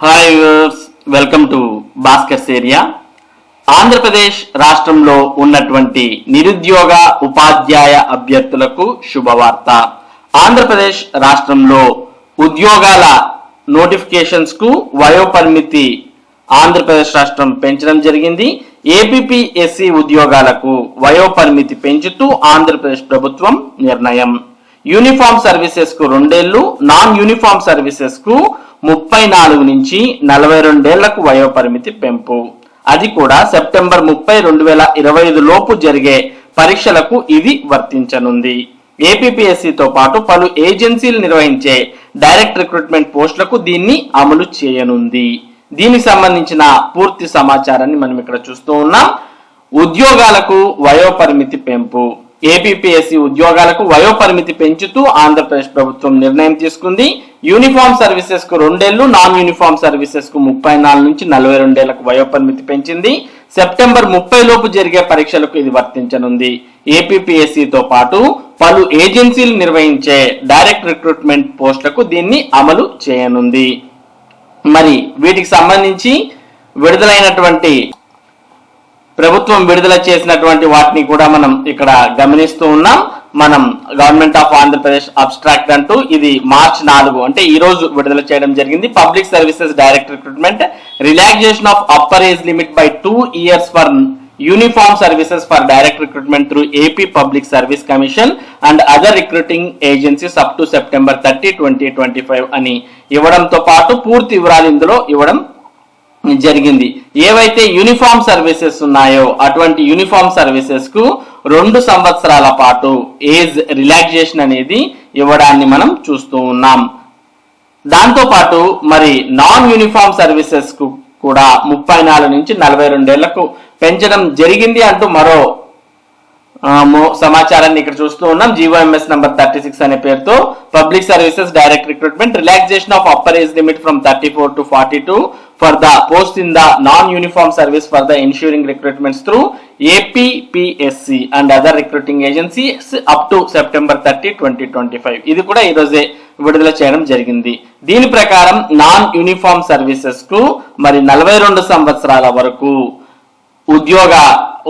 Hi viewers welcome to Bhaskar's area Andhra Pradesh రాష్ట్రంలో ఉన్నటువంటి నిరుద్యోగ ఉపాధ్యాయ అభ్యర్థులకు శుభవార్త. ఆంధ్రప్రదేశ్ రాష్ట్రంలో ఉద్యోగాల నోటిఫికేషన్స్కు వయోపరిమితి ఆంధ్రప్రదేశ్ రాష్ట్రం పెంచడం జరిగింది. ఏపీఎస్సి ఉద్యోగాలకు వయోపరిమితి పెంచుతూ ఆంధ్రప్రదేశ్ ప్రభుత్వం నిర్ణయం. యూనిఫామ్ సర్వీసెస్కు రెండేళ్ళు నాన్ యూనిఫామ్ సర్వీసెస్కు ముప్పై నాలుగు నుంచి నలభై రెండేళ్ళకు వయోపరిమితి పెంపు. అది కూడా సెప్టెంబర్ ముప్పై రెండు వేల ఇరవై ఐదు లోపు జరిగే పరీక్షలకు ఇది వర్తించనుంది. ఏపీపీఎస్సితో పాటు పలు ఏజెన్సీలు నిర్వహించే డైరెక్ట్ రిక్రూట్మెంట్ పోస్టులకు దీన్ని అమలు చేయనుంది. దీనికి సంబంధించిన పూర్తి సమాచారాన్ని మనం ఇక్కడ చూస్తూ ఉన్నాం. ఉద్యోగాలకు వయోపరిమితి పెంపు. ఏపీపీఎస్సీ ఉద్యోగాలకు వయోపరిమితి పెంచుతూ ఆంధ్రప్రదేశ్ ప్రభుత్వం నిర్ణయం తీసుకుంది. యూనిఫామ్ సర్వీసెస్కు రెండేళ్ళు నాన్ యూనిఫామ్ సర్వీసెస్కు ముప్పై నాలుగు నుంచి నలభై రెండేళ్ళకు వయోపరిమితి పెంచింది. సెప్టెంబర్ ముప్పై లోపు జరిగే పరీక్షలకు ఇది వర్తించనుంది. ఏపీపీఎస్సీతో పాటు పలు ఏజెన్సీలు నిర్వహించే డైరెక్ట్ రిక్రూట్మెంట్ పోస్టులకు దీన్ని అమలు చేయనుంది. మరి వీటికి సంబంధించి విడుదలైనటువంటి ప్రభుత్వం విడుదల చేసినటువంటి వాటిని కూడా మనం ఇక్కడ గమనిస్తూ ఉన్నాం. మనం గవర్నమెంట్ ఆఫ్ ఆంధ్రప్రదేశ్ అబ్స్ట్రాక్ట్ అంటూ ఇది మార్చ్ నాలుగు అంటే ఈ రోజు విడుదల చేయడం జరిగింది. Public services direct recruitment relaxation of upper age limit by two years for uniform services for direct recruitment through AP public service commission and other recruiting agencies up to September thirty twenty twenty five అని ఇవ్వడంతో పాటు పూర్తి వివరాలు ఇందులో ఇవ్వడం జరిగింది. ఏవైతే uniform services ఉన్నాయో అటువంటి యూనిఫామ్ సర్వీసెస్కు రెండు సంవత్సరాల పాటు ఏజ్ రిలాక్సేషన్ అనేది ఇవ్వడాన్ని మనం చూస్తూ ఉన్నాం. దాంతో పాటు మరి నాన్ యూనిఫామ్ సర్వీసెస్కు కూడా ముప్పై నాలుగు నుంచి నలభై రెండేళ్ళకు పెంచడం జరిగింది అంటూ మరో సమాచారాన్ని ఇక్కడ చూస్తూ ఉన్నాం. జీవోఎంఎస్ నంబర్ థర్టీ సిక్స్ అనే పేరుతో public services direct recruitment relaxation of upper age limit from thirty four to forty two for the post in the non uniform service for the insuring recruitments through APSC and other recruiting agencies up to September thirty twenty twenty five ఇది కూడా ఈరోజే విడుదల చేయడం జరిగింది. దీని ప్రకారం non uniform సర్వీసెస్కు మరి నలభై రెండు సంవత్సరాల వరకు ఉద్యోగ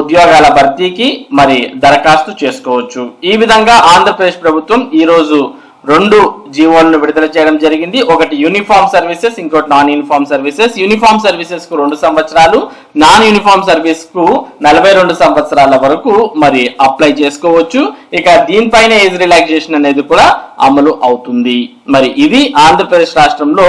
ఉద్యోగాల భర్తీకి మరి దరఖాస్తు చేసుకోవచ్చు. ఈ విధంగా ఆంధ్రప్రదేశ్ ప్రభుత్వం ఈరోజు రోజు రెండు జీవోలను విడుదల చేయడం జరిగింది. ఒకటి యూనిఫామ్ సర్వీసెస్ ఇంకోటి నాన్ యూనిఫామ్ సర్వీసెస్ యూనిఫామ్ సర్వీసెస్కు రెండు సంవత్సరాలు నాన్ యూనిఫామ్ సర్వీస్కు నలభై రెండు సంవత్సరాల వరకు మరి అప్లై చేసుకోవచ్చు. ఇక దీనిపైన ఏజ్ రిలాక్సేషన్ అనేది కూడా అమలు అవుతుంది. మరి ఇది ఆంధ్రప్రదేశ్ రాష్ట్రంలో